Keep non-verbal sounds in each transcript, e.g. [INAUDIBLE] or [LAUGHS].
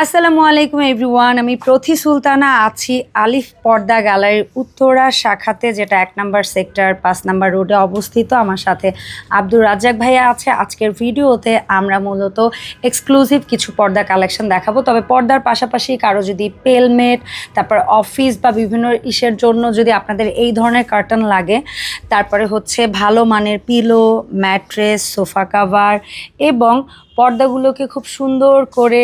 আসসালামু আলাইকুম এভরিওয়ান আমি প্রথি সুলতানা, আছি আলিফ পর্দা গ্যালারির উত্তরা শাখাতে, যেটা এক নম্বর সেক্টর, পাঁচ নম্বর রোডে অবস্থিত। আমার সাথে আব্দুর রাজ্জাক ভাইয়া আছে। আজকের ভিডিওতে আমরা মূলত এক্সক্লুসিভ কিছু পর্দা কালেকশন দেখাবো। তবে পর্দার পাশাপাশি কারও যদি পেলমেট, তারপর অফিস বা বিভিন্ন ইসের জন্য যদি আপনাদের এই ধরনের কার্টন লাগে, তারপরে হচ্ছে ভালো মানের পিলো ম্যাট্রেস সোফা কাভার এবং পর্দাগুলোকে খুব সুন্দর করে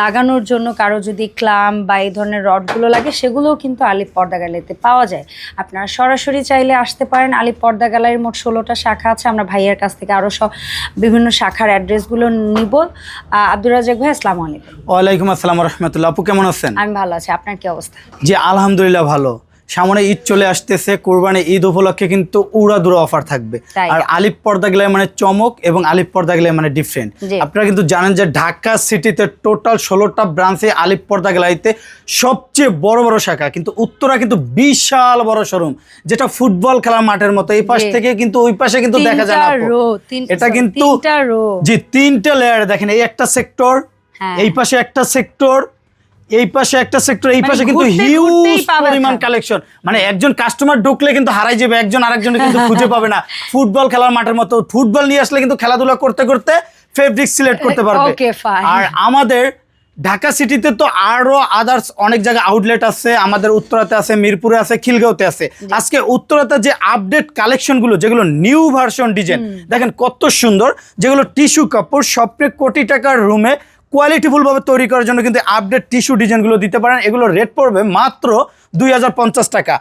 লাগানোর জন্য কারও যদি ক্লাম বা এই ধরনের রডগুলো লাগে সেগুলোও কিন্তু আলিপ পর্দা গ্যালারিতে পাওয়া যায়। আপনারা সরাসরি চাইলে আসতে পারেন আলিপ পর্দা গ্যালারির মোট ষোলোটা শাখা আছে। আমরা ভাইয়ের কাছ থেকে আরও সব বিভিন্ন শাখার অ্যাড্রেসগুলো নিব। আব্দুল রাজাক ভাই আসসালামু আলাইকুম। ওয়ালাইকুম আসসালাম রহমতুল্লাহ। আপু কেমন আছেন? আমি ভালো আছি। আপনার কি অবস্থা? জি আলহামদুলিল্লাহ ভালো। সামনে ঈদ চলে আসতেছে কোরবানি ঈদ উপলক্ষে কিন্তু উড়াদুরা অফার থাকবে। আর আলিপ পর্দা গেলে মানে চমক এবং আলিপ পর্দা গেলে মানে ডিফারেন্ট আপনারা কিন্তু জানেন যে ঢাকা সিটিতে টোটাল ষোলোটা ব্রাঞ্চে আলিপ পর্দা গ্যালারিতে সবচেয়ে বড় বড় শাখা। কিন্তু উত্তরা কিন্তু বিশাল বড় শোরুম যেটা ফুটবল খেলার মাঠের মতো। এই পাশ থেকে কিন্তু ওই পাশে কিন্তু দেখা যায় না এটা কিন্তু জি তিনটা লেয়ার দেখেন এই একটা সেক্টর হ্যাঁ। এই পাশে একটা সেক্টর এই পাশে একটা সেক্টর এই মানে পাশে কিন্তু হিউজ পরিমাণ কালেকশন মানে একজন কাস্টমার ঢুকলে কিন্তু হারাই যাবে একজন আরেকজন কিন্তু [LAUGHS] খুঁজে পাবে না। ফুটবল খেলার মাঠের মতো ফুটবল নিয়ে আসলে কিন্তু খেলাধুলা করতে করতে ফেব্রিক সিলেক্ট করতে পারবে. আর আমাদের ঢাকা সিটিতে তো আরও আদার্স অনেক জায়গায় আউটলেট আছে। আমাদের উত্তরাতে আছে মিরপুরে আছে খিলগাঁওতে আছে। আজকে উত্তরাতে যে আপডেট কালেকশনগুলো যেগুলো নিউ ভার্সন ডিজাইন দেখেন কত সুন্দর। যেগুলো টিস্যু কাপড় সবচেয়ে কোটি টাকার রুমে কোয়ালিটিফুল ভাবে তৈরি করার জন্য কিন্তু আপডেট টিস্যু ডিজাইনগুলো দিতে পারেন। এগুলো রেট পড়বে মাত্র দুই হাজার পঞ্চাশ টাকা।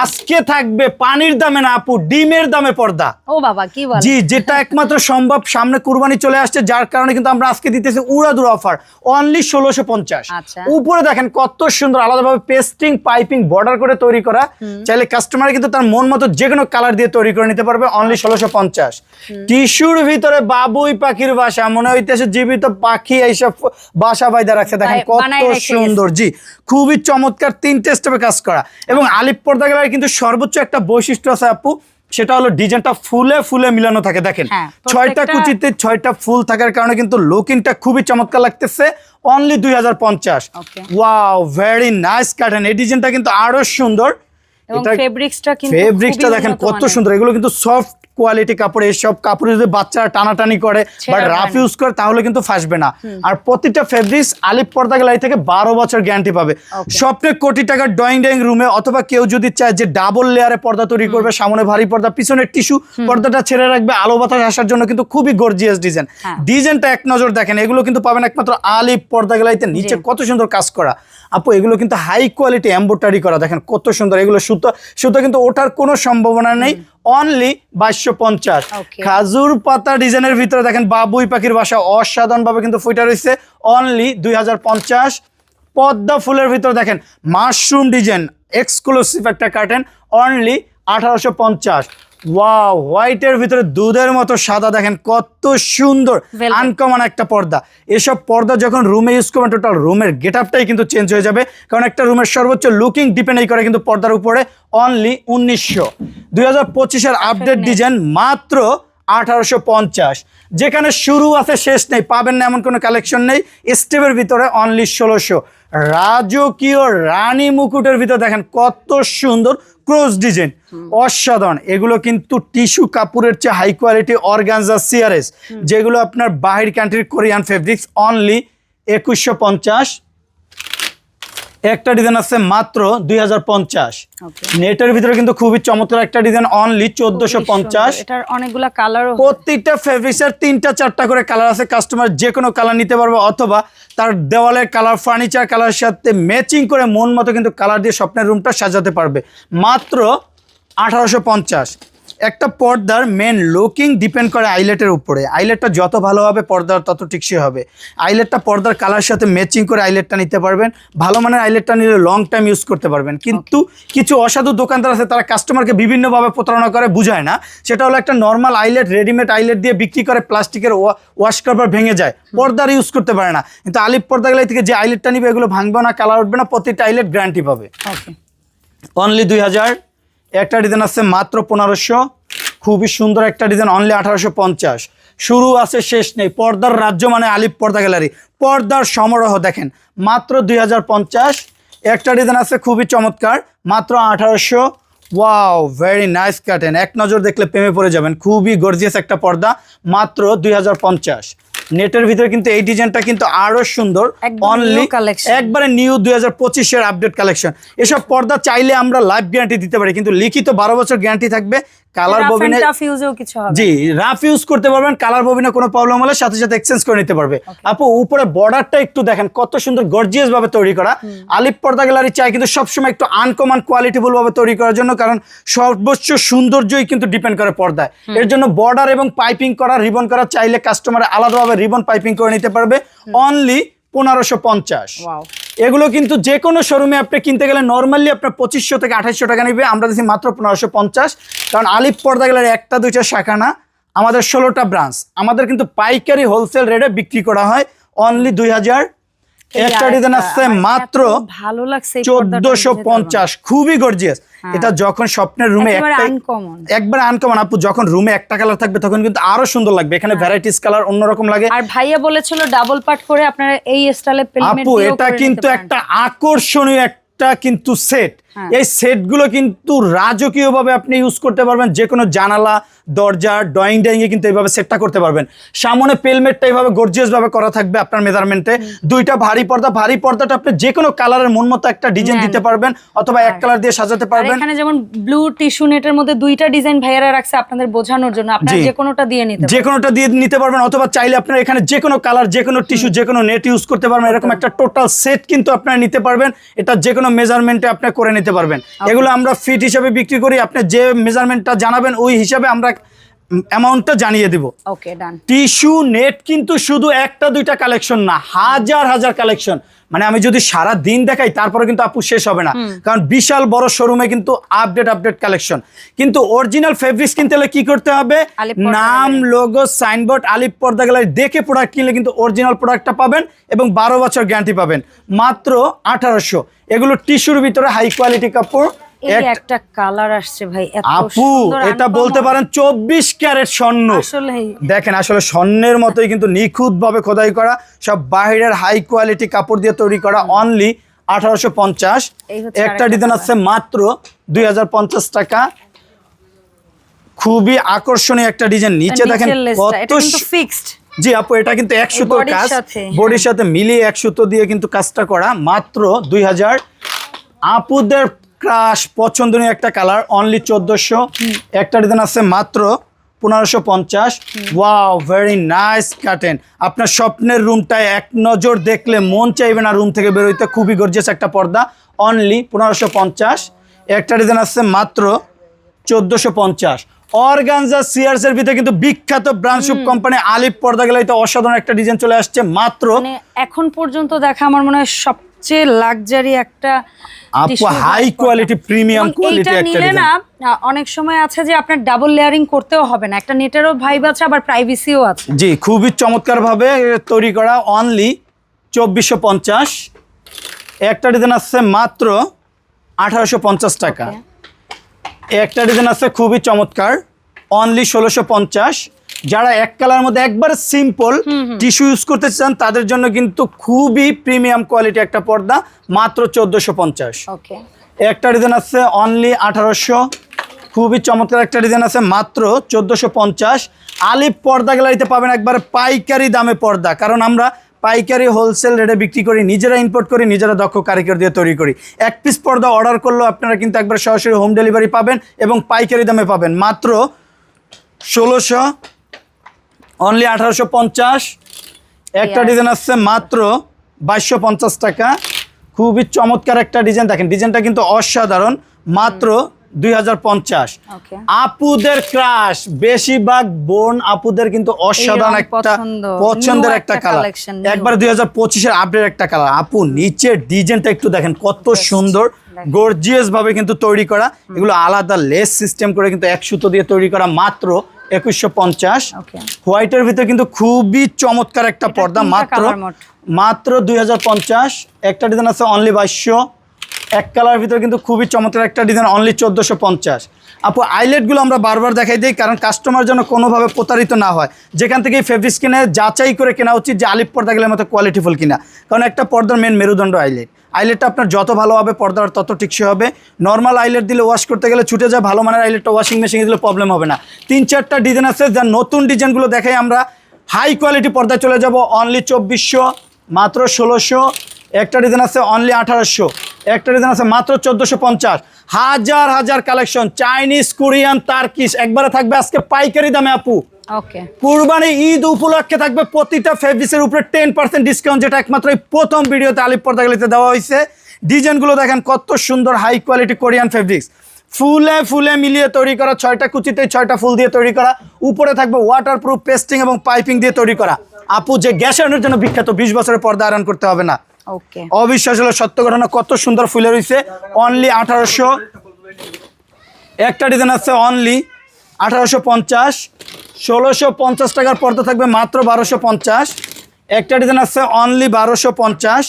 আজকে থাকবে পানির দামে না আপু ডিমের দামে পর্দা। ও বাবা কি বল? জি যেটা একমাত্র সম্ভব সামনে কুরবানি চলে আসছে যার কারণে কিন্তু আমরা আজকে দিতেছি উড়াদুর অফার অনলি ষোলোশো পঞ্চাশ। আচ্ছা। উপরে দেখেন কত সুন্দর আলাদাভাবে পেস্টিং পাইপিং বর্ডার করে তৈরি করা। চাইলে কাস্টমার কিন্তু তার মন মতো যে কোনো কালার দিয়ে তৈরি করে নিতে পারবে অনলি ষোলোশো পঞ্চাশ। টিস্যুর ভিতরে বাবুই পাখির বাসা মনে হইতেছে জীবিত পাখি এইসব বাসা বাইদা রাখছে। দেখেন কত। সুন্দর জি। খুবই চমৎকার তিনটে স্টেপে কাজ করা। এবং আলিপ পর্দা গেলার কিন্তু সর্বোচ্চ একটা বৈশিষ্ট্য আছে আপু সেটা হলো ডিজাইনটা ফুলে ফুলে মিলানো থাকে দেখেন। হ্যাঁ, ছয়টা কুচিতে ছয়টা ফুল থাকার কারণে কিন্তু লুকিংটা খুবই চমৎকার লাগতেছে। অনলি দুই হাজার পঞ্চাশ। ওয়া ওয়াও ভেরি নাইস কাটেন এই ডিজাইনটা কিন্তু আরও সুন্দর। এবং ফেব্রিক্সটা কিন্তু ফেব্রিক্সটা দেখেন কত সুন্দর। এগুলো কিন্তু সফট কোয়ালিটি কাপড় এইসব কাপড়ে যদি বাচ্চারা টানাটানি করে বাট রাফ ইউজ করে তাহলে কিন্তু ফাসবে না। আর প্রতিটা ফেব্রিক্স আলিপ পর্দা গ্যালারি থেকে বারো বছর গ্যারান্টি পাবে. স্বপ্নে কোটি টাকার ড্রয়িং ড্রয়িং রুমে অথবা কেউ যদি চায় যে ডাবল লেয়ারে পর্দা তৈরি করবে সামনে ভারী পর্দা পিছনের টিস্যু পর্দাটা ছেড়ে রাখবে আলো বাতাস আসার জন্য কিন্তু খুবই গর্জিয়াস ডিজাইন। ডিজাইনটা এক নজর দেখেন এগুলো কিন্তু পাবেন একমাত্র আলিপ পর্দা গ্যালারিতে নিচে কত সুন্দর কাজ করা। আপু এগুলো কিন্তু হাই কোয়ালিটি এম্বোটারি করা দেখেন কত সুন্দর এগুলো সুতো সুতো কিন্তু ওঠার কোনো সম্ভাবনা নেই। অনলি বাইশশো পঞ্চাশ. খাজুর পাতা ডিজাইনের ভিতরে দেখেন বাবুই পাখির বাসা অসাধারণ ভাবে কিন্তু ফুইটা রয়েছে অনলি দুই হাজার পঞ্চাশ। পদ্মা ফুলের ভিতরে দেখেন মাশরুম ডিজাইন এক্সক্লুসিভ একটা কার্টেন অনলি আঠারোশো পঞ্চাশ। ওয়াও হোয়াইটের ভিতরে দুধের মতো সাদা দেখেন কত সুন্দর আনকমন একটা পর্দা। এসব পর্দা যখন রুমে ইউজ করবেন টোটাল রুমের গেট আপটাই কিন্তু চেঞ্জ হয়ে যাবে। কারণ একটা রুমের সর্বোচ্চ লুকিং ডিপেন্ড করে কিন্তু পর্দার উপরে অনলি উনিশশো। দুই হাজার পঁচিশের আপডেট ডিজাইন মাত্র আঠারোশো পঞ্চাশ। যেখানে শুরু আছে শেষ নেই পাবেন না এমন কোনো কালেকশন নেই। স্টেপের ভিতরে অনলি ষোলোশো। রাজকীয় রানী মুকুটের ভিতরে দেখেন কত সুন্দর ক্রোজ ডিজাইন অসাধারণ। এগুলো কিন্তু টিস্যু কাপড়ের চেয়ে হাই কোয়ালিটি অর্গানজা সিআরএস যেগুলো আপনার বাহির কান্ট্রির কোরিয়ান ফেব্রিক্স অনলি একুশশো পঞ্চাশ। একটা ডিজাইন আছে মাত্র দুই হাজার পঞ্চাশ। নেটের ভিতরে কিন্তু খুবই চমৎকার একটা ডিজাইন অনলি চোদ্দশো পঞ্চাশ। অনেকগুলো কালার প্রত্যেকটা ফেব্রিক্সের তিনটা চারটা করে কালার আছে। কাস্টমার যে কোনো কালার নিতে পারবে অথবা তার দেওয়ালের কালার ফার্নিচার কালার সাথে ম্যাচিং করে মন মতো কিন্তু কালার দিয়ে স্বপ্নের রুমটা সাজাতে পারবে। মাত্র আঠারোশো পঞ্চাশ। একটা পর্দার মেন লুকিং ডিপেন্ড করে আইলেটের উপরে। আইলেটটা যত ভালো হবে, পর্দার তত টিকসই হবে। আইলেটটা পর্দার কালার সাথে ম্যাচিং করে আইলেটটা নিতে পারবেন। ভালো মানের আইলেটটা নিলে লং টাইম ইউজ করতে পারবেন। কিন্তু কিছু অসাধু দোকানদার আছে, তারা কাস্টমারকে বিভিন্নভাবে প্রতারণা করে, বুঝায় না। সেটা হলো একটা নর্মাল আইলেট রেডিমেড আইলেট দিয়ে বিক্রি করে প্লাস্টিকের ওয়াশ কাভার ভেঙে যায়। পর্দার ইউজ করতে পারে না। কিন্তু আলিপ পর্দা গেলে থেকে যে আইলেটটা নিবে, এগুলো ভাঙবে না কালার উঠবে না, প্রতিটা আইলেট গ্যারান্টি পাবে। অনলি দুই হাজার একটা ডিজাইন আছে মাত্র পনেরোশো। খুবই সুন্দর একটা ডিজাইন অনলি আঠারোশো পঞ্চাশ। শুরু আছে, শেষ নেই। পর্দার রাজ্য মানে আলিপ পর্দা গ্যালারি পর্দার সমারোহ দেখেন, মাত্র দুই হাজার পঞ্চাশ। একটা ডিজাইন আছে খুবই চমৎকার, মাত্র আঠারোশো। ওয়াও ভেরি নাইস কাটেন এক নজর দেখলে প্রেমে পড়ে যাবেন। খুবই গর্জিয়াস একটা পর্দা, মাত্র দুই হাজার পঞ্চাশ। নেটের ভিতরে কিন্তু এই ডিজাইনটা কিন্তু আরও সুন্দর। অনলি কালেকশন একবারে নিউ দুই হাজার পঁচিশের আপডেট কালেকশন এসব পর্দা চাইলে আমরা লাইফ গ্যারান্টি দিতে পারি কিন্তু লিখিত বারো বছর গ্যারান্টি থাকবে। কালার ববিনে কিছু হবে। জি রাফ ইউজ করতে পারবেন কালার ববিনে কোনো প্রবলেম হলে সাথে সাথে এক্সচেঞ্জ করে নিতে পারবে। আপু উপরে বর্ডারটা একটু দেখেন কত সুন্দর গর্জিয়াস ভাবে তৈরি করা। আলিপ পর্দা গ্যালারি চাই কিন্তু সবসময় একটু আনকমন কোয়ালিটিফুল ভাবে তৈরি করার জন্য কারণ সর্বোচ্চ সৌন্দর্যই কিন্তু ডিপেন্ড করে পর্দায়। এর জন্য বর্ডার এবং পাইপিং করা রিবন করা চাইলে কাস্টমার আলাদাভাবে রিবন পাইপিং করে নিতে পারবে। অনলি পনেরোশো পঞ্চাশ। ওয়াও এগুলো কিন্তু যে কোনো শোরুমে আপনি কিনতে গেলে নর্মালি আপনার পঁচিশশো থেকে আঠাশশো টাকা নেবে, আমরা দিচ্ছি মাত্র পনেরোশো পঞ্চাশ। কারণ আলিপ পর্দা গেলে একটা, দুইটা শাখা না আমাদের ষোলোটা ব্রাঞ্চ আমাদের কিন্তু পাইকারি হোলসেল রেটে বিক্রি করা হয় অনলি দুই হাজার একটা ডিজাইন আসছে মাত্র ভালো লাগছে খুবই গর্জিয়াস এটা যখন স্বপ্নের রুমে একেবারে একটাই uncommon। একবারে আনকমন আপু যখন রুমে একটা কালার থাকবে তখন কিন্তু আরও সুন্দর লাগবে। এখানে ভ্যারাইটিস কালার অন্যরকম লাগে। আর ভাইয়া বলেছিল ডাবল পার্ট করে আপনারা এই স্টাইলে আপু এটা কিন্তু একটা আকর্ষণীয় একটা কিন্তু সেট হ্যাঁ। এই সেটগুলো কিন্তু রাজকীয় ভাবে আপনি ইউজ করতে পারবেন যে কোনো জানালা দরজা ড্রয়িং ডাইং এ কিন্তু এইভাবে সেটটা করতে পারবেন। সামনে পেলমেটটা এইভাবে গর্জিয়াস ভাবে করা থাকবে আপনার মেজারমেন্টে দুইটা ভারী পর্দা ভারী পর্দাটা আপনি যে কোনো কালারের মন মতো একটা ডিজাইন দিতে পারবেন অথবা এক কালার দিয়ে সাজাতে পারবেন। এখানে যেমন ব্লু টিস্যু নেটের মধ্যে দুইটা ডিজাইন ভাইয়ারা রাখছে আপনাদের বোঝানোর জন্য। আপনারা যে কোনোটা দিয়ে নিতে যে কোনোটা দিয়ে নিতে পারবেন অথবা চাইলে আপনার এখানে যে কোনো কালার যে কোনো টিস্যু যে কোনো নেট ইউজ করতে পারবেন। এরকম একটা টোটাল সেট কিন্তু আপনারা নিতে পারবেন। এটা যে কোনো মেজারমেন্টে আপনি করে নিতে পারবেন। এগুলো আমরা ফিট হিসাবে বিক্রি করি। আপনি যে মেজারমেন্টটা জানাবেন ওই হিসাবে আমরা অ্যামাউন্টটা জানিয়ে দিব। ওকে ডান টিস্যু নেট কিন্তু শুধু একটা দুইটা কালেকশন না হাজার হাজার কালেকশন মানে আমি যদি সারা দিন দেখাই তারপরে কিন্তু আপু শেষ হবে না। কারণ বিশাল বড় শোরুমে কিন্তু আপডেট আপডেট কালেকশন কিন্তু অরিজিনাল ফেব্রিক্স কিনতে হলে কি করতে হবে? নাম লোগো সাইনবোর্ড আলিপ পর্দা গ্যালারি দেখে প্রোডাক্ট কিনলে কিন্তু অরিজিনাল প্রোডাক্টটা পাবেন এবং বারো বছর গ্যারান্টি পাবেন। মাত্র আঠারোশো। এগুলো টিস্যুর ভিতরে হাই কোয়ালিটি কাপড়। একটা কালার আসছে ভাই এত আপু সুন্দর এটা uncommon। বলতে পারেন চব্বিশ ক্যারেট স্বর্ণ। দেখেন আসলে স্বর্ণের মতোই কিন্তু নিখুঁত ভাবে খোদাই করা সব বাইরের হাই কোয়ালিটি কাপড় দিয়ে তৈরি করা অনলি আঠারোশো পঞ্চাশ। একটা ডিজাইন আছে মাত্র দুই টাকা। খুবই আকর্ষণীয় একটা ডিজাইন নিচে দেখেন কত ফিক্সড জি আপু এটা কিন্তু এক সুতোর কাজ। হ্যাঁ। বডির সাথে মিলিয়ে এক সুতো দিয়ে কিন্তু কাজটা করা মাত্র দুই হাজার। আপুদের ক্রাশ পছন্দনীয় একটা কালার অনলি চোদ্দশো। একটা ডিজাইন আছে মাত্র পনেরোশো পঞ্চাশ। ওয়াও ভেরি নাইস কাটেন আপনার স্বপ্নের রুমটায় এক নজর দেখলে মন চাইবে না রুম থেকে বেরোইতে। খুবই গর্জিয়াস একটা পর্দা। অনলি পনেরোশো পঞ্চাশ। একটা ডিজাইন আছে মাত্র চোদ্দশো পঞ্চাশ। অর্গানজা সিয়ার্স এর ভিতরে কিন্তু বিখ্যাত ব্রান্ডশুপ কোম্পানি আলিপ পর্দা গেলাইতে অসাধারণ একটা ডিজাইন চলে আসছে মাত্র মানে এখন পর্যন্ত দেখা আমার মনে হয় সবচেয়ে লাক্সারি একটা হাই কোয়ালিটি প্রিমিয়াম কোয়ালিটি একটা নিলে না অনেক সময় আছে যে আপনার ডাবল লেয়ারিং করতেও হবে না। একটা নেটেরও ভাইব আছে আবার প্রাইভেসিও আছে। জি খুবই চমৎকার ভাবে তৈরি করা অনলি চব্বিশশো পঞ্চাশ। একটা ডিজাইন আসছে মাত্র আঠারোশো পঞ্চাশ টাকা। একটা ডিজাইন আছে খুবই চমৎকার অনলি ষোলোশো পঞ্চাশ। যারা এক কালার মধ্যে একবারে সিম্পল টিস্যু ইউজ করতে চান তাদের জন্য কিন্তু খুবই প্রিমিয়াম কোয়ালিটি একটা পর্দা মাত্র চোদ্দোশো পঞ্চাশ। একটা ডিজাইন আছে অনলি আঠারোশো। খুবই চমৎকার একটা ডিজাইন আছে মাত্র চোদ্দোশো পঞ্চাশ। আলিপ পর্দা গ্যালারিতে পাবেন একবার পাইকারি দামে পর্দা কারণ আমরা পাইকারি হোলসেল রেটে বিক্রি করি নিজেরা ইম্পোর্ট করি নিজেরা দক্ষ কারিগর দিয়ে তৈরি করি। এক পিস পর্দা অর্ডার করলেও আপনারা কিন্তু একবার সরাসরি হোম ডেলিভারি পাবেন এবং পাইকারি দামে পাবেন মাত্র ষোলোশো। অনলি আঠারোশো পঞ্চাশ। একটা ডিজাইন আসছে মাত্র বাইশশো পঞ্চাশ টাকা। খুবই চমৎকার একটা ডিজাইন দেখেন ডিজাইনটা কিন্তু অসাধারণ মাত্র দুই হাজার পঞ্চাশ। আপুদের ক্রাশ বেশিরভাগ বোন আপুদের কিন্তু অসাধারণ একটা পছন্দের একটা একটা কালার একবার দুই হাজার পঁচিশের আপডেট একটা কালার আপু নিচের ডিজাইনটা একটু দেখেন কত সুন্দর গর্জিয়াস ভাবে কিন্তু তৈরি করা। এগুলো আলাদা লেস সিস্টেম করে কিন্তু এক সুতো দিয়ে তৈরি করা মাত্র একুশশো পঞ্চাশ। হোয়াইটের ভিতরে কিন্তু খুবই চমৎকার একটা পর্দা মাত্র মাত্র দুই হাজার পঞ্চাশ। একটা ডিজাইন আছে অনলি বাইশশো। এক কালার ভিতরে কিন্তু খুবই চমৎকার একটা ডিজাইন অনলি চোদ্দোশো পঞ্চাশ। আপু আইলেটগুলো আমরা বারবার দেখাই দিই কারণ কাস্টমার যেন কোনোভাবে প্রতারিত না হয়। যেখান থেকে ফেব্রিক্স কিনে যাচাই করে কেনা উচিত যে আলিপ পর্দা গেলে মতো কোয়ালিটিফুল কিনা। কারণ একটা পর্দার মেন মেরুদণ্ড আইলেট আইলেটটা আপনার যত ভালো হবে, পর্দার তত টিকসই হবে। নর্মাল আইলেট দিলে ওয়াশ করতে গেলে ছুটে যায়, ভালো মানের আইলেটটা ওয়াশিং মেশিনে দিলে প্রবলেম হবে না। তিন চারটা ডিজাইন আছে যার নতুন ডিজাইনগুলো দেখাই আমরা। হাই কোয়ালিটি পর্দায় চলে যাব অনলি চব্বিশশো, মাত্র ষোলোশো। একটা ডিজাইন আছে অনলি আঠারোশো। একটা ডিজাইন আছে, মাত্র চোদ্দোশো পঞ্চাশ। হাজার হাজার কালেকশন চাইনিজ কোরিয়ান তার্কিশ একবারে থাকবে আজকে পাইকারি দামে আপু। কুরবানি ঈদ উপলক্ষে থাকবে প্রতিটা ফেব্রিক্সের উপরে টেন পার্সেন্ট ডিসকাউন্ট যেটা একমাত্র এই প্রথম ভিডিওতে আলিপ পর্দাগুলিতে দেওয়া হয়েছে। ডিজাইনগুলো দেখেন কত সুন্দর হাই কোয়ালিটি কোরিয়ান ফেব্রিক্স ফুলে ফুলে মিলিয়ে তৈরি করা ছয়টা কুচিতে ছয়টা ফুল দিয়ে তৈরি করা উপরে থাকবে ওয়াটার প্রুফ পেস্টিং এবং পাইপিং দিয়ে তৈরি করা। আপু যে গ্যাস আয়রনের জন্য বিখ্যাত বিশ বছরের পর্দা আয়রন করতে হবে না। অবিশ্বাস হলো সত্য ঘটনা কত সুন্দর ফুলে রয়েছে। অনলি আঠারোশো। একটা ডিজাইন আছে অনলি আঠারোশো পঞ্চাশ, ষোলোশো পঞ্চাশ টাকার পর্দা থাকবে মাত্র বারোশো পঞ্চাশ। একটা ডিজাইন আছে অনলি বারোশো পঞ্চাশ।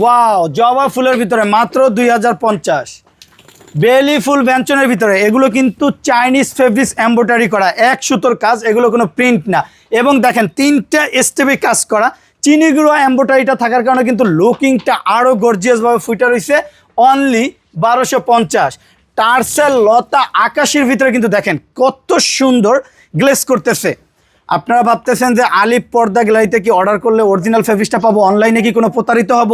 ওয়াও জবা ফুলের ভিতরে মাত্র দুই হাজার পঞ্চাশ। বেলি ফুল ব্যঞ্চনের ভিতরে, এগুলো কিন্তু চাইনিজ ফেব্রিক্স এম্ব্রয়ডারি করা, এক সুতোর কাজ, এগুলো কোনো প্রিন্ট না। এবং দেখেন, তিনটা স্টেপে কাজ করা, চিনি গুঁড়ো এম্ব্রয়ডারিটা থাকার কারণে কিন্তু লুকিংটা আরও গর্জিয়াসভাবে ফুটে রয়েছে অনলি বারোশো পঞ্চাশ। টার্সেল, লতা, আকাশের ভিতরে কিন্তু দেখেন কত সুন্দর গ্লেস করতেছে। আপনারা ভাবতেছেন যে আলিপ পর্দা গ্যালারিতে কি অর্ডার করলে অরিজিনাল ফেব্রিক্সটা পাবো? অনলাইনে কি কোনো প্রতারিত হব?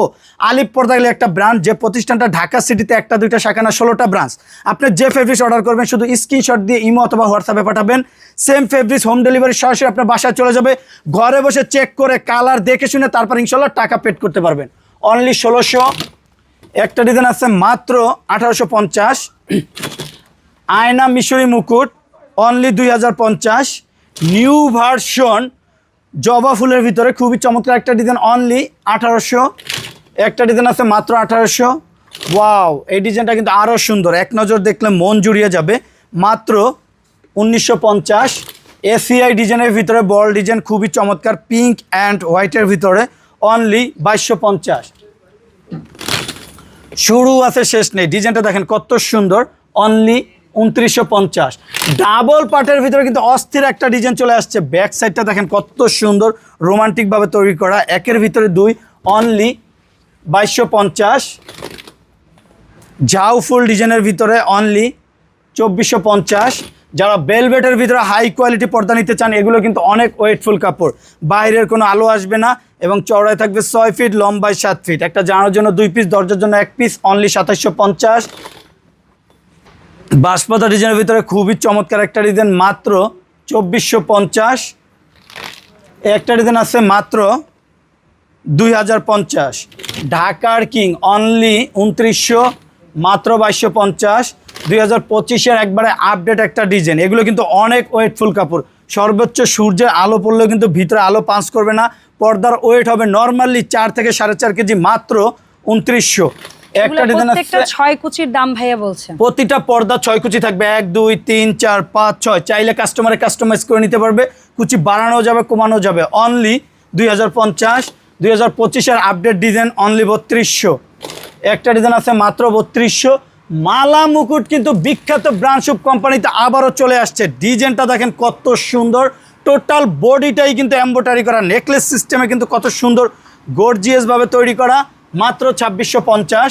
আলিপ পর্দা গ্যালারি একটা ব্রাঞ্চ যে প্রতিষ্ঠানটা ঢাকা সিটিতে একটা, দুইটা, শাখা না, ষোলোটা ব্রাঞ্চ আপনি যে ফেব্রিক্স অর্ডার করবেন, শুধু স্ক্রিনশট দিয়ে ইমো অথবা হোয়াটসঅ্যাপে পাঠাবেন। সেম ফেব্রিক্স হোম ডেলিভারি সরাসরি আপনার বাসায় চলে যাবে। ঘরে বসে চেক করে কালার দেখে শুনে তারপর ইনশাল্লাহ টাকা পেড করতে পারবেন। অনলি ষোলোশো একটা ডিজাইন আছে মাত্র আঠারোশো পঞ্চাশ। আয়না মিশরি মুকুট অনলি দুই হাজার পঞ্চাশ। নিউ ভার্সন জবা ফুলের ভিতরে খুবই চমৎকার একটা ডিজাইন অনলি আঠারোশো। একটা ডিজাইন আছে মাত্র আঠারোশো। ওয়াও এই ডিজাইনটা কিন্তু আরও সুন্দর। এক নজর দেখলে মন জুড়িয়ে যাবে। মাত্র উনিশশো পঞ্চাশ। এসিআই ডিজাইনের ভিতরে বল ডিজাইন খুবই চমৎকার পিঙ্ক অ্যান্ড হোয়াইটের ভিতরে অনলি বাইশশো পঞ্চাশ। শুরু আছে, শেষ নেই। ডিজাইনটা দেখেন কত সুন্দর। অনলি উনত্রিশশো পঞ্চাশ। ডাবল পার্টের ভিতরে কিন্তু অস্থির একটা ডিজাইন চলে আসছে। ব্যাক সাইডটা দেখেন কত সুন্দর রোমান্টিকভাবে তৈরি করা। একের ভিতরে দুই অনলি বাইশশো পঞ্চাশ। ঝাউ ফুল ডিজাইনের ভিতরে অনলি চব্বিশশো পঞ্চাশ। যারা বেলভেটের ভিতরে হাই কোয়ালিটি পর্দা নিতে চান, এগুলো কিন্তু অনেক ওয়েটফুল কাপড়। বাইরের কোনো আলো আসবে না এবং চওড়ায় থাকবে ছয় ফিট লম্বায় সাত ফিট একটা জানার জন্য দুই পিস দরজার জন্য এক পিস অনলি সাতাশশো পঞ্চাশ। বাঁশপাতা ডিজাইনের ভিতরে খুবই চমৎকার একটা ডিজাইন মাত্র চব্বিশশো পঞ্চাশ। একটা ডিজাইন আছে মাত্র দুই হাজার পঞ্চাশ। ঢাকার কিং অনলি উনত্রিশশো, মাত্র বাইশশো পঞ্চাশ। দুই হাজার পঁচিশের একবারে আপডেট একটা ডিজাইন এগুলো কিন্তু অনেক ওয়েটফুল কাপড়। সর্বোচ্চ সূর্যের আলো পড়লেও কিন্তু ভিতরে আলো পাঁচ করবে না। পর্দার ওয়েট হবে নর্মালি চার থেকে সাড়ে চার কেজি মাত্র উনত্রিশশো। একটা এগুলো ডিজাইন প্রত্যেকটা আছে কুচির দাম ভাইয়া বলছেন প্রতিটা পর্দা ছয় কুচি থাকবে। এক দুই তিন চার পাঁচ ছয়। চাইলে কাস্টমারে কাস্টমাইজ করে নিতে পারবে। কুচি বাড়ানো যাবে কমানো যাবে। অনলি দুই হাজার পঞ্চাশ দুই হাজার পঁচিশের আপডেট ডিজাইন অনলি বত্রিশশো। একটা ডিজাইন আছে মাত্র বত্রিশশো। মালা মুকুট কিন্তু বিখ্যাত ব্রান্ডশুপ কোম্পানিতে আবারও চলে আসছে। ডিজাইনটা দেখেন কত সুন্দর। টোটাল বডিটাই কিন্তু এম্বোটারি করা, নেকলেস সিস্টেমে কিন্তু কত সুন্দর গর্জিয়াসভাবে তৈরি করা, মাত্র ছাব্বিশশো পঞ্চাশ।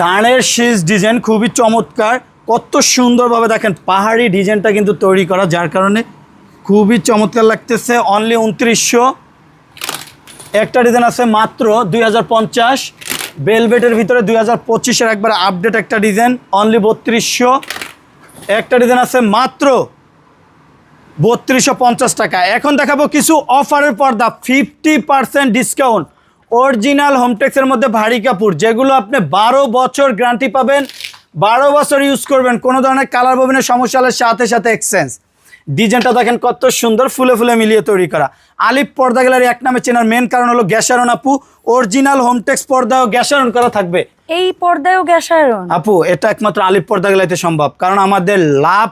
দানের শীষ ডিজাইন খুবই চমৎকার, কত সুন্দরভাবে দেখেন পাহাড়ি ডিজাইনটা কিন্তু তৈরি করা, যার কারণে খুবই চমৎকার লাগতেছে অনলি উনত্রিশশো। একটা ডিজাইন আছে মাত্র দুই হাজার পঞ্চাশ। বেলভেটের ভিতরে দুই হাজার পঁচিশের একবার আপডেট একটা ডিজাইন অনলি বত্রিশশো। একটা ডিজাইন আছে মাত্র বত্রিশশো পঞ্চাশ টাকা। এখন দেখাবো কিছু অফারের পর্দা ফিফটি পার্সেন্ট ডিসকাউন্ট অরিজিনাল হোমটেক্সের মধ্যে ভারী কাপড়, যেগুলো আপনি বারো বছর গ্যারান্টি পাবেন, বারো বছর ইউজ করবেন, কোনো ধরনের কালার ববিনের সমস্যা হলে সাথে সাথে এক্সচেঞ্জ ডিজাইনটা দেখেন কত সুন্দর ফুলে ফুলে মিলিয়ে তৈরি করা। আলিপ পর্দা গ্যালারি এক নামে চেনার মেন কারণ হলো গ্যাসারন আপু। অরিজিনাল হোমটেক্স পর্দাও গ্যাসারন করা থাকবে। এই পর্দায়ও গ্যাস আয়রন আপু এটা একমাত্র আলিপ পর্দা গ্যালারিতে সম্ভব। কারণ আমাদের লাভ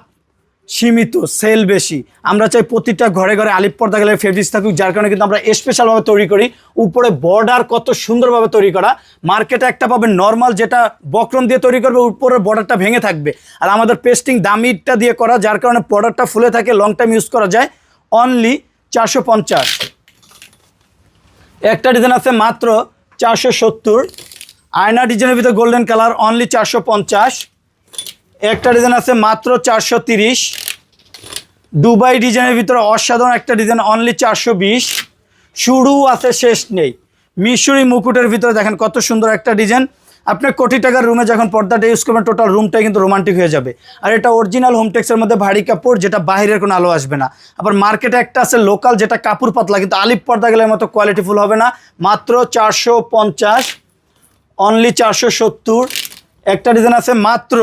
সীমিত সেল বেশি। আমরা চাই প্রতিটা ঘরে ঘরে আলিপ পর্দা গেলে ফেব্রিক্স থাকুক, যার কারণে কিন্তু আমরা স্পেশালভাবে তৈরি করি। উপরে বর্ডার কত সুন্দরভাবে তৈরি করা। মার্কেটে একটা পাবে নর্মাল যেটা বক্রম দিয়ে তৈরি করবে উপরের বর্ডারটা ভেঙে থাকবে। আর আমাদের পেস্টিং দামিটা দিয়ে করা, যার কারণে বর্ডারটা ফুলে থাকে লং টাইম ইউজ করা যায়। অনলি চারশো পঞ্চাশ। একটা ডিজাইন আছে মাত্র চারশো সত্তর। আয়না ডিজাইনের ভিতরে গোল্ডেন কালার অনলি চারশো পঞ্চাশ। একটা ডিজাইন আছে মাত্র চারশো তিরিশ। দুবাই ডিজাইনের ভিতরে অসাধারণ একটা ডিজাইন অনলি চারশো বিশ। শুরু আছে, শেষ নেই। মিশরি মুকুটের ভিতরে দেখেন কত সুন্দর একটা ডিজাইন আপনি কোটি টাকার রুমে যখন পর্দাটা ইউজ করবেন টোটাল রুমটাই কিন্তু রোমান্টিক হয়ে যাবে। আর এটা অরিজিনাল হোমটেক্সের মধ্যে ভারী কাপড়, যেটা বাইরের কোনো আলো আসবে না। আবার মার্কেটে একটা আছে লোকাল যেটা কাপড় পাতলা, কিন্তু আলিপ পর্দা গেলের মতো কোয়ালিটিফুল হবে না। মাত্র চারশো পঞ্চাশ অনলি চারশো সত্তর। একটা ডিজাইন আছে মাত্র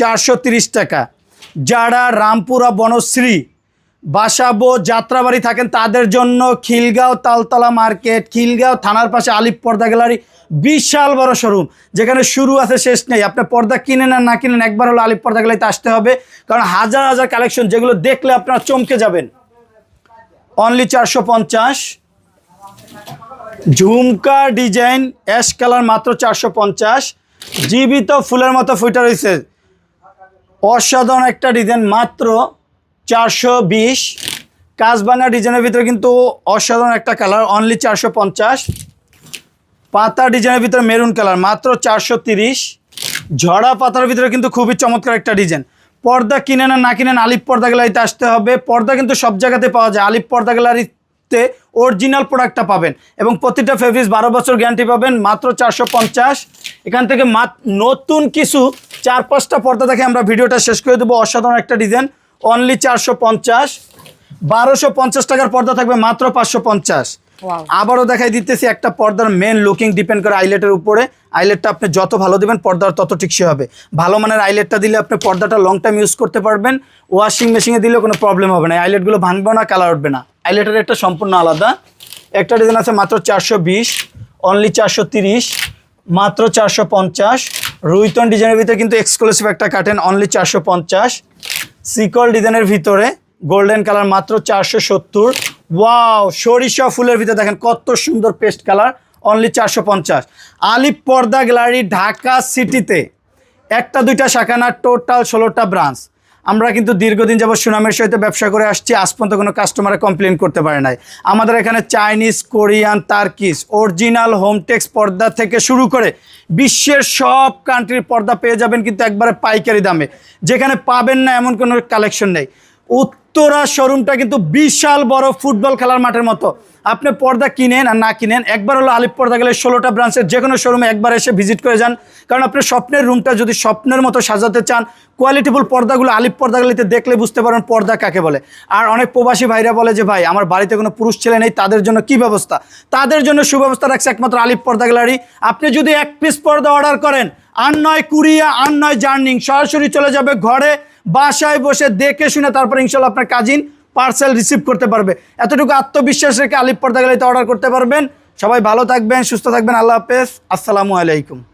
চারশো টাকা। যারা রামপুরা বনশ্রী, বাসাবো যাত্রাবাড়ি থাকেন, তাদের জন্য খিলগাঁও তালতলা মার্কেট, খিলগাঁও থানার পাশে আলিপ পর্দা গ্যালারি, বিশাল বড় শোরুম। যেখানে শুরু আছে, শেষ নেই। আপনি পর্দা কিনেন আর না কিনেন, একবার হলো আলিপ পর্দা গ্যালারিতে আসতে হবে। কারণ হাজার হাজার কালেকশন, যেগুলো দেখলে আপনারা চমকে যাবেন। অনলি চারশো পঞ্চাশ। ঝুমকা ডিজাইন, অ্যাশ কালার মাত্র চারশো পঞ্চাশ। জীবিত ফুলের মতো ফুটে রয়েছে। অসাধারণ একটা ডিজাইন মাত্র চারশো বিশ। কাজবাঙ্গা ডিজাইনের ভিতরে কিন্তু অসাধারণ একটা কালার অনলি চারশো পঞ্চাশ। পাতা ডিজাইনের ভিতরে মেরুন কালার মাত্র চারশো তিরিশ। ঝরা পাতার ভিতরে কিন্তু খুবই চমৎকার একটা ডিজাইন পর্দা আর না কিনেন আলিপ পর্দা গ্যালারিতে আসতে হবে। পর্দা কিন্তু সব জায়গাতে পাওয়া যায়। আলিপ পর্দা গ্যালারিতে অরিজিনাল প্রোডাক্টটা পাবেন। এবং প্রতিটা ফেব্রিক্স বারো বছর গ্যারান্টি পাবেন মাত্র চারশো পঞ্চাশ। এখান থেকে নতুন কিছু চার পাঁচটা পর্দা দেখে আমরা ভিডিওটা শেষ করে দেবো। অসাধারণ একটা ডিজাইন অনলি চারশো পঞ্চাশ। বারোশো পঞ্চাশ টাকার পর্দা থাকবে মাত্র পাঁচশো পঞ্চাশ। আবারও দেখাই দিতেছি একটা পর্দার মেন লুকিং ডিপেন্ড করে আইলেটের উপরে। আইলেটটা আপনি যত ভালো দিবেন পর্দার তত টিকসই হবে। ভালো মানের আইলেটটা দিলে আপনি পর্দাটা লং টাইম ইউজ করতে পারবেন। ওয়াশিং মেশিনে দিলে কোনো প্রবলেম হবে না। আইলেটগুলো ভাঙবে না কালার উঠবে না। আইলেটের একটা সম্পূর্ণ আলাদা। একটা ডিজাইন আছে মাত্র চারশো বিশ অনলি চারশো তিরিশ, মাত্র চারশো পঞ্চাশ। রুইতন ডিজাইনের ভিতরে কিন্তু এক্সক্লুসিভ একটা কাটেন অনলি চারশো পঞ্চাশ। সিকল ডিজাইনের ভিতরে গোল্ডেন কালার মাত্র চারশো সত্তর। ওয়াও সরিষা ফুলের ভিতরে দেখেন কত সুন্দর পেস্ট কালার অনলি চারশো পঞ্চাশ। আলিপ পর্দা গ্যালারি ঢাকা সিটিতে একটা দুইটা শাখা না টোটাল ষোলোটা ব্রাঞ্চ আমরা কিন্তু দীর্ঘদিন যাবত সুনামের সহিত ব্যবসা করে আসছি, আজ পর্যন্ত কোনো কাস্টমারে কমপ্লেন করতে পারে নাই। আমাদের এখানে Chinese Korean Turkish original home tex পর্দা থেকে শুরু করে বিশ্বের সব কান্ট্রির পর্দা পেয়ে যাবেন কিন্তু একবারে পাইকারি দামে। যেখানে পাবেন না এমন কোনো কালেকশন নেই। উত্তরা শোরুমটা কিন্তু বিশাল বড় ফুটবল খেলার মাঠের মতো। আপনি পর্দা কিনেন আর না কিনেন, একবার হলো আলিপ পর্দা গেলে ষোলোটা ব্রাঞ্চের যে কোনো শোরুমে একবার এসে ভিজিট করে যান। কারণ আপনি স্বপ্নের রুমটা যদি স্বপ্নের মতো সাজাতে চান কোয়ালিটিফুল পর্দাগুলো আলিপ পর্দাগুলিতে দেখলে বুঝতে পারেন পর্দা কাকে বলে। আর অনেক প্রবাসী ভাইরা বলে যে, ভাই, আমার বাড়িতে কোনো পুরুষ ছেলে নেই, তাদের জন্য কি ব্যবস্থা? তাদের জন্য সুব্যবস্থা রাখছে একমাত্র আলিপ পর্দা গ্যালারি। আপনি যদি এক পিস পর্দা অর্ডার করেন, আর নয় কুরিয়া, আর নয় জার্নিং, সরাসরি চলে যাবে ঘরে, বাসায় বসে দেখে শুনে তারপর ইনশাল্লাহ আপনার কাজিন পার্সেল রিসিভ করতে পারবে। এতটুকু আত্মবিশ্বাস রেখে আলিপ পর্দা গেলে অর্ডার করতে পারবেন। সবাই ভালো থাকবেন, সুস্থ থাকবেন। আল্লাহ হাফেজ। আসসালামু আলাইকুম।